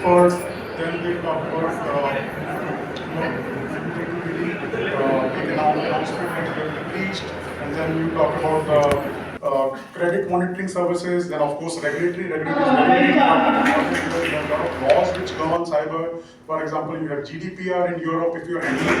experts, then they talk about uh, uh, the announcement that will be reached, and then we talk about the uh, credit monitoring services, then of course regulatory, regulatory is very important. There are a lot of laws which govern cyber. For example, you have GDPR in Europe, if you are handling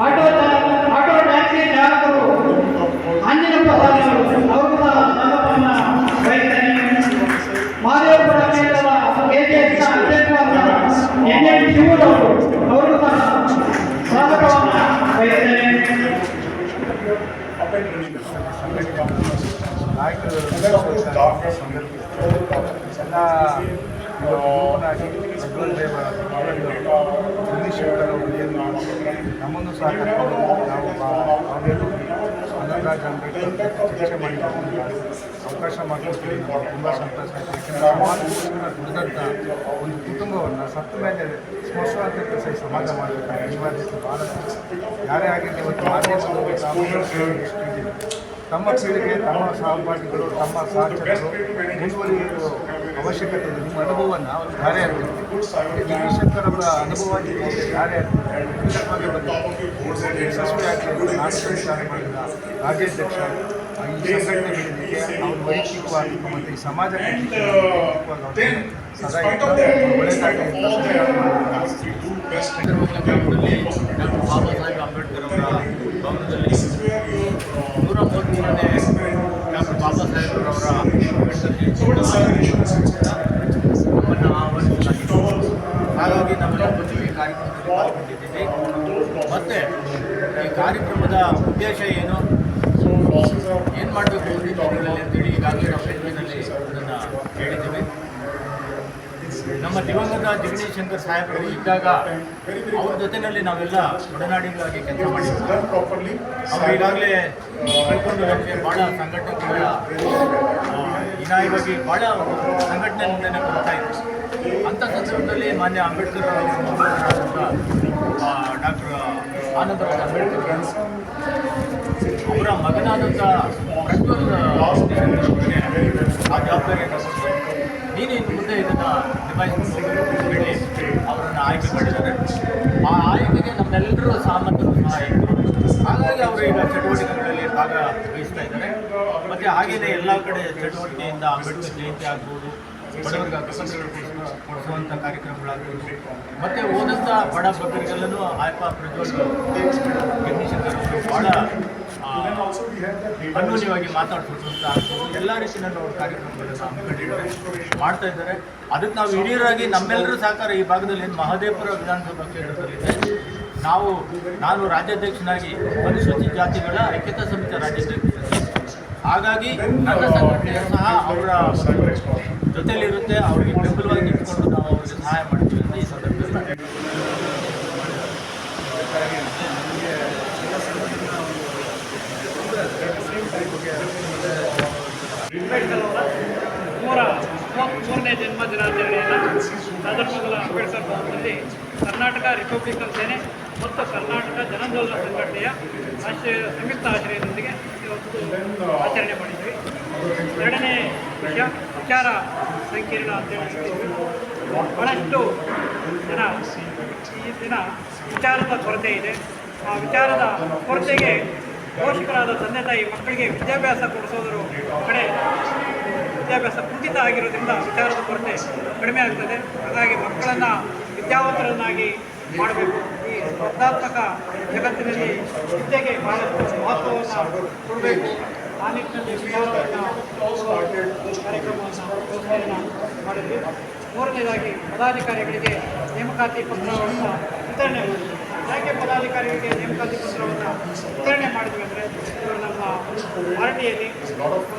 auto ಚಾ- auto taxi ಚಾಲಕರು ಆಂಜನೇಯ ಪ್ರಸಾದ್ ಅವರು ಅವರು ಸಹ ಸ್ವಾಗತವನ್ನು ಬಯಸ್ತೇನೆ ಮಾದೇವಪುರ ಕ್ಷೇತ್ರದ kgs ಅಧ್ಯಕ್ಷರಾದ N M ಶಿವರವರು ಅವರು ಸಹ ಸ್ವಾಗತವನ್ನು ಬಯಸ್ತೇನೆ ಎಲ್ಲ ಇವತ್ತು ನೂತನಾಗಿ ಚಂದ್ರಶೇಖರ್ ಅವರು ಏನು ನಮ್ಮನ್ನು ಸಹ ಕರ್ಕೊಂಡು ನಾವು ಅವರೆಲ್ಲೂ ಅನಂತರಾಜ್ ಅಂಬೇಡ್ಕರ್ ಚರ್ಚೆ ಮಾಡಿ ಅವಕಾಶ ಮಾಡಿಕೊಡ್ತೀವಿ ತುಂಬ ಸಂತೋಷ ಯಾಕೆಂದರೆ ಸಮಾಜವನ್ನು ದುಡಿದಂಥ ಒಂದು ಕುಟುಂಬವನ್ನು ಸತ್ತ ಮೇಲೆ ಸ್ಮರಿಸುವಂಥ ಈ ಸಮಾಜ ಮಾಡಬೇಕಾದ ಅನಿವಾರ್ಯತೆ ಭಾಳ ಯಾರೇ ಆಗಿರಲಿ ಇವತ್ತು ಮಾಧ್ಯಮ ತಮ್ಮ ಪೀಳಿಗೆ ತಮ್ಮ ಸಹಪಾಠಿಗಳು ತಮ್ಮ ಸಹಚರರು ಮುಂದುವರಿಯುವ ಅವಶ್ಯಕತೆ ನಿಮ್ಮ ಅನುಭವವನ್ನು ಅವರು ಧಾರೆ ಆಗ್ತದೆ ಶಂಕರ್ ಅವರ ಅನುಭವವಾಗಿ ಧಾರೆ ಆಗ್ತದೆ ಯಶಸ್ವಿಯಾಗಿ ನಾಟಕ ವಿಚಾರ ಮಾಡಿದ ರಾಜ್ಯಾಧ್ಯಕ್ಷ ಈ ಸಂಘಟನೆಗಳಿಗೆ ಅವರು ವೈಯಕ್ತಿಕವಾಗಿ ಮತ್ತು ಈ ಸಮಾಜಕ್ಕೆ ಸದಾ ಡಾಕ್ಟರ್ ಬಾಬಾ ಸಾಹೇಬ್ ಅಂಬೇಡ್ಕರ್ ಅವರ ಭವನದಲ್ಲಿ ನೂರ ಮೂವತ್ತ್ಮೂರನೇ ಡಾಕ್ಟರ್ ಬಾಬಾ ಹಾಗಾಗಿ ನಮ್ಮೆಲ್ಲ ಬಂದು ಈ ಕಾರ್ಯಕ್ರಮದಲ್ಲಿ ಪಾಲ್ಗೊಂಡಿದ್ದೀವಿ. ಮತ್ತು ಈ ಕಾರ್ಯಕ್ರಮದ ಉದ್ದೇಶ ಏನು? ಏನು ಮಾಡಬೇಕು ದಿನಗಳಲ್ಲಿ ಅಂತೇಳಿ ಈಗಾಗಲೇ ನಾವು ಫೇಸ್ಬುಕ್ನಲ್ಲಿ ಅದನ್ನು ಹೇಳಿದ್ದೀವಿ. ನಮ್ಮ ದಿವಂಗತ ಜಗದೀಶ್ ಶಂಕರ್ ಸಾಹೇಬರು ಇದ್ದಾಗ ಅವ್ರ ಜೊತೆಯಲ್ಲಿ ನಾವೆಲ್ಲ ಒಡನಾಡಿಗಳಾಗಿ ಕೆಲಸ ಮಾಡಿದ್ದೀವಿ ಅವರು ಈಗಾಗಲೇ ನಮಗೆ ಭಾಳ ಸಂಘಟನೆಗಳ ಆ, ಬಹಳ ಭಾಳ ಸಂಘಟನೆಯಿಂದನೇ ಕೊಡ್ತಾ ಇತ್ತು ಅಂಥ ಸಂದರ್ಭದಲ್ಲಿ ಮಾನ್ಯ ಅಂಬೇಡ್ಕರ್ ಡಾಕ್ಟರ್ ಆನಂದರಾಜ್ ಅಂಬೇಡ್ಕರ್ ಅವರ ಮಗನಾದಂಥ ಆ ಜವಾಬ್ದಾರಿಯನ್ನು ನೀನು ಇನ್ನು ಮುಂದೆ ಇದನ್ನು ನಿಭಾಯಿಸಿ ಅವರನ್ನು ಆಯ್ಕೆ ಮಾಡಿದ್ದಾರೆ. ಆ ಆಯ್ಕೆಗೆ ನಮ್ಮೆಲ್ಲರೂ ಸಹಮತರು ಸಹ ಇತ್ತು ಹಾಗಾಗಿ ಅವರು ಈಗ ಚಟುವಟಿಕೆಗಳಲ್ಲಿ ಭಾಗವಹಿಸ್ತಾ ಇದ್ದಾರೆ ಹಾಗೆಯೇ ಎಲ್ಲ ಕಡೆ ಚಟುವಟಿಕೆಯಿಂದ ಅಂಬೇಡ್ಕರ್ ಜಯಂತಿ ಆಗ್ಬೋದು, ಬಡವರಿಗೆ ಕೊಡಿಸುವಂಥ ಕಾರ್ಯಕ್ರಮಗಳಾಗ್ಬೋದು, ಮತ್ತು ಓದಂಥ ಬಡ ಬಗ್ಗರಿಗೆಲ್ಲನೂ ಆಯ್ಪ ಪ್ರಜ್ವಲ್ ಜಗದೀಶಂಕರ್ ಅವರು ಭಾಳ ಅನ್ಯೋನ್ಯವಾಗಿ ಮಾತಾಡ್ಕೊಡುವಂಥ ಎಲ್ಲ ರೀತಿಯಲ್ಲೂ ಅವರು ಕಾರ್ಯಕ್ರಮಗಳನ್ನು ಮಾಡ್ತಾ ಇದ್ದಾರೆ. ಅದಕ್ಕೆ ನಾವು ಹಿರಿಯರಾಗಿ ನಮ್ಮೆಲ್ಲರೂ ಸಹಕಾರ ಈ ಭಾಗದಲ್ಲಿ ಏನು ಮಹದೇವಪುರ ವಿಧಾನಸಭಾ ಕ್ಷೇತ್ರದಲ್ಲಿದೆ. ನಾವು, ನಾನು ರಾಜ್ಯಾಧ್ಯಕ್ಷನಾಗಿ ಅನುಸೂಚಿತ ಜಾತಿಗಳ ಐಕ್ಯತಾ ಸಮಿತಿ ರಾಜ್ಯಾಧ್ಯಕ್ಷ ಹಾಗಾಗಿ ನನ್ನ ಸಂಘಟನೆ ಸಹ ಅವರ ಜೊತೆಯಲ್ಲಿರುತ್ತೆ, ಅವರಿಗೆ ಬೆಂಬಲವಾಗಿ ನಿಂತ್ಕೊಂಡು ನಾವು ಅವರಿಗೆ ಸಹಾಯ ಮಾಡ್ತೀವಿ ಅಂತ ಈ ಸಂದರ್ಭದಲ್ಲಿ. ಮೂರ ಮೂರನೇ ಜನ್ಮ ದಿನಾಚರಣೆಯನ್ನು ಸಂದರ್ಭಗಳ ಅಂಬೇಡ್ಕರ್ ಭವನದಲ್ಲಿ ಕರ್ನಾಟಕ ರಿಪಬ್ಲಿಕನ್ ಸೇನೆ ಮತ್ತು ಕರ್ನಾಟಕ ಜನಾಂದೋಲನ ಸಂಘಟನೆಯ ಆಶ್ರಯ ಸಂಯುಕ್ತ ಆಶ್ರಯದೊಂದಿಗೆ ಇವತ್ತು ಆಚರಣೆ ಮಾಡಿದ್ವಿ. ಎರಡನೇ ವಿಷಯ, ವಿಚಾರ ಸಂಕೀರ್ಣ ಅಂತ ಬಹಳಷ್ಟು ಜನ ಈ ದಿನ ವಿಚಾರದ ಕೊರತೆ ಇದೆ. ಆ ವಿಚಾರದ ಕೊರತೆಗೆ ಪೋಷಕರಾದ ತಂದೆ ತಾಯಿ ಮಕ್ಕಳಿಗೆ ವಿದ್ಯಾಭ್ಯಾಸ ಕೊಡಿಸೋದ್ರ ಕಡೆ ವಿದ್ಯಾಭ್ಯಾಸ ಕುಂಠಿತ ಆಗಿರೋದ್ರಿಂದ ವಿಚಾರದ ಕೊರತೆ ಕಡಿಮೆ ಆಗ್ತದೆ. ಹಾಗಾಗಿ ಮಕ್ಕಳನ್ನು ವಿದ್ಯಾವಂತರನ್ನಾಗಿ ಮಾಡಬೇಕು. ಸ್ಪರ್ಧಾತ್ಮಕ ಜಗತ್ತಿನಲ್ಲಿ ವಿದ್ಯೆಗೆ ಬಹಳಷ್ಟು ಮಹತ್ವವನ್ನು ಕೊಡಬೇಕು. ಆ ನಿಟ್ಟಿನಲ್ಲಿ ಕಾರ್ಯಕ್ರಮವನ್ನು ಮಾಡಿದ್ವಿ. ಮೂರನೇದಾಗಿ ಪದಾಧಿಕಾರಿಗಳಿಗೆ ನೇಮಕಾತಿ ಪತ್ರವನ್ನು ವಿತರಣೆ ಮಾಡಿದ್ವಿ. ಯಾಕೆ ಪದಾಧಿಕಾರಿಗಳಿಗೆ ನೇಮಕಾತಿ ಪತ್ರವನ್ನು ವಿತರಣೆ ಮಾಡಿದ್ವಿ ಅಂದರೆ, ಇವರು ನಮ್ಮ ಪಾರ್ಟಿಯಲ್ಲಿ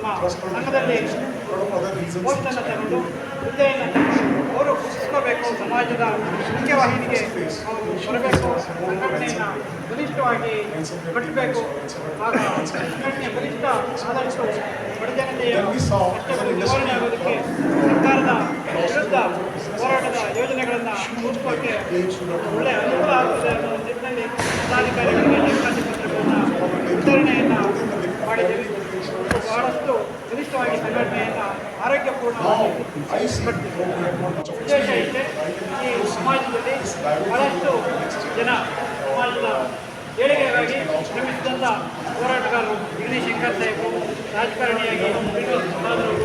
ನಮ್ಮ ಸಂಘದಲ್ಲಿ ಪೋಸ್ಟನ್ನು ತಗೊಂಡು ಹುದ್ದೆಯನ್ನು ಸಮಾಜದ ಮುಖ್ಯವಾಹಿನಿಗೆ ಅವರು ಬರಬೇಕು, ಸಂಘಟನೆಯನ್ನು ಬಲಿಷ್ಠವಾಗಿ ಕಟ್ಟಬೇಕು ಸಂಘಟನೆ ಬಲಿಷ್ಠ ಆದಷ್ಟು ಬಡಜನತೆಯ ಕಷ್ಟಗಳು ನಿವಾರಣೆ ಆಗೋದಕ್ಕೆ ಸರ್ಕಾರದ ವಿರುದ್ಧ ಹೋರಾಟದ ಯೋಜನೆಗಳನ್ನು ರೂಪಿಸೋಕ್ಕೆ ಒಳ್ಳೆಯ ಅನುಕೂಲ ಆಗ್ತದೆ ಅನ್ನೋ ನಿಟ್ಟಿನಲ್ಲಿ ಪದಾಧಿಕಾರಿಗಳಿಗೆ ನೇಮಕಾತಿ ಪತ್ರಗಳನ್ನು ಮಾಡಿದ್ದೀವಿ ಇದು ಕನಿಷ್ಠವಾಗಿ ಸಂಘಟನೆಯನ್ನು ಆರೋಗ್ಯಪೂರ್ಣವಾಗಿ ಉದ್ದೇಶ ಇದೆ. ಈ ಸಮಾಜದಲ್ಲಿ ಬಹಳಷ್ಟು ಜನ ಸಮಾಜದ ಏಳಿಗೆಗಾಗಿ ಶ್ರಮಿಸಿದಂಥ ಹೋರಾಟಗಾರರು ಜಗದೀಶ್ ಶಂಕರ್ ಸಾಹೇಬರು ರಾಜಕಾರಣಿಯಾಗಿ ಅವರು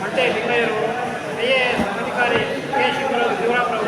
ಮಂಟೆ ಲಿಂಗಯ್ಯರವರು ಐ ಎ ಎಸ್ ಅಧಿಕಾರಿ ಕೆ ಶಿವರಾವ್ ಶಿವರಾಮರವರು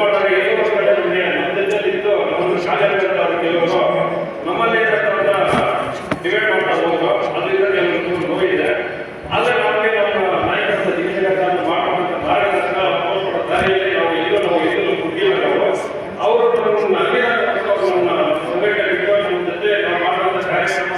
ನೆನೆಸ್ಕೊಂಡಾಗ ಏನೋ ಕಡೆ ನಮಗೆ? ನಮ್ಮ ಜೊತೆಲಿ ಇದ್ದು ನಮ್ಮನ್ನು ಶಾಲೆ ಕೆಲವರು ನಮ್ಮಲ್ಲಿ ಡಿವೈಡ್ ಮಾಡ್ತಾ ಹೋದ್ರು ಅದರಿಂದ ಕೆಲವರು ತುಂಬ ನೋವಿದೆ ಆದ್ರೆ ನಮಗೆ ನಮ್ಮ ನಾಯಕರ ದಿನಚರ್ಯಗಳನ್ನು ಮಾಡುವಂತ ಮಾರ್ಗದರ್ಶನ ತೋರಿಸುವ ದಾರಿಯಲ್ಲಿ ನಾವು ಎಲ್ಲೂ ನಾವು ಎಲ್ಲೂ ಮುಗಿಲ್ಲ ನಾವು ಅವರು ನಮ್ಮನ್ನು ಅಲ್ಲಿನ ನಮ್ಮ ಸಂಘಟನೆ ಬಿಟ್ಟು ನಮ್ಮ ಜೊತೆ ನಾವು ಮಾಡುವಂತ ಕಾರ್ಯಕ್ರಮ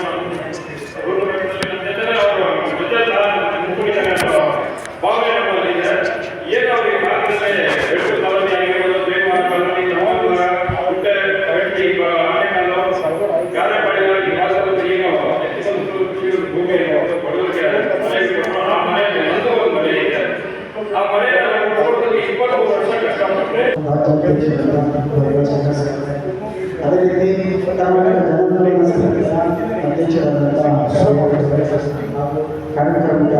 ಆ ಮನೆಯನ್ನು ಇಪ್ಪತ್ತು ವರ್ಷ ಕಷ್ಟಪಟ್ಟೆ ಅದೇ ರೀತಿ ಕರ್ನಾಟಕ ಜನತಾ ಸಂಘದ ಅಧ್ಯಕ್ಷರಾದಂತಹ ಹಾಗೂ ಕಾರ್ಯಕ್ರಮದ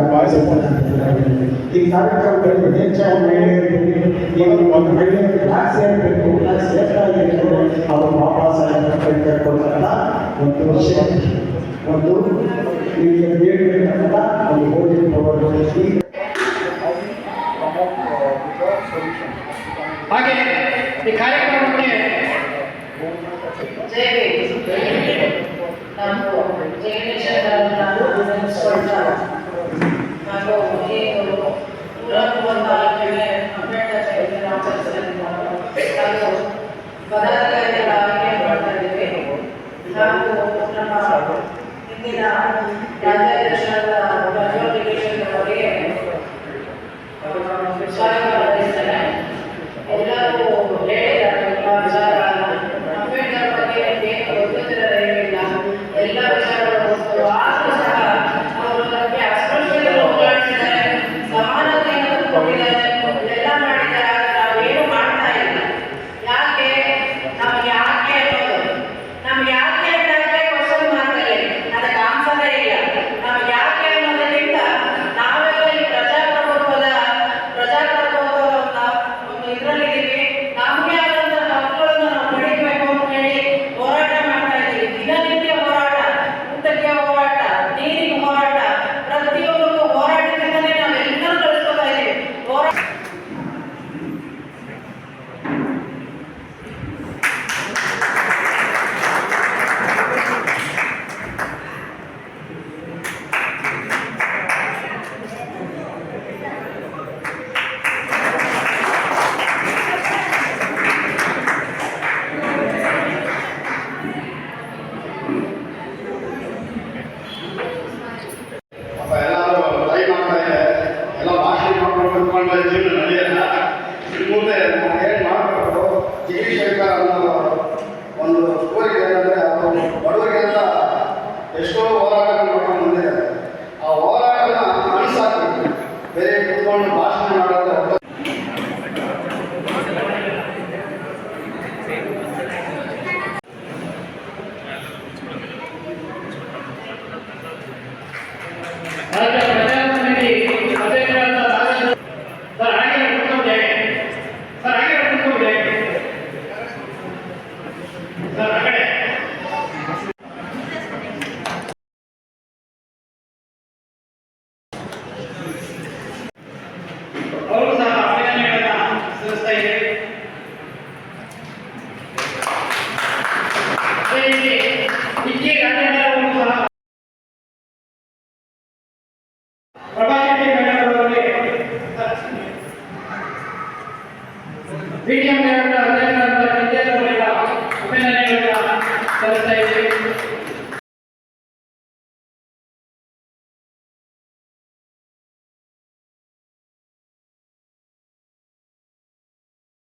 ಈ ಕಾರ್ಯಕ್ರಮದಲ್ಲಿ ಹೆಚ್ಚಾಗಿ ಮಹಿಳೆಯರಿಗೆ ಏನು ಒಂದು ಮಹಿಳೆಯರಿಗೆ ಕ್ಲಾಸ್ ಸೇರಬೇಕು ಕ್ಲಾಸ್ ಸೇರ್ತಾಗಿರ್ಬೇಕು ಅವರು ಬಾಬಾ ಸಾಹೇಬ್ ಅಂಬೇಡ್ಕರ್ ಕೊಡ್ತಾರಲ್ಲ ಒಂದು ವರ್ಷ ಒಂದು ನಿಮಗೆ ಬೇಡಿರ್ತಕ್ಕಂಥ ಒಂದು ಕೋಟಿ ಈ come up uh, with a solution. ಹಾಗೆ ಈ ಕಾರ್ಯಕ್ರಮಕ್ಕೆ para ఎస్టో విలియం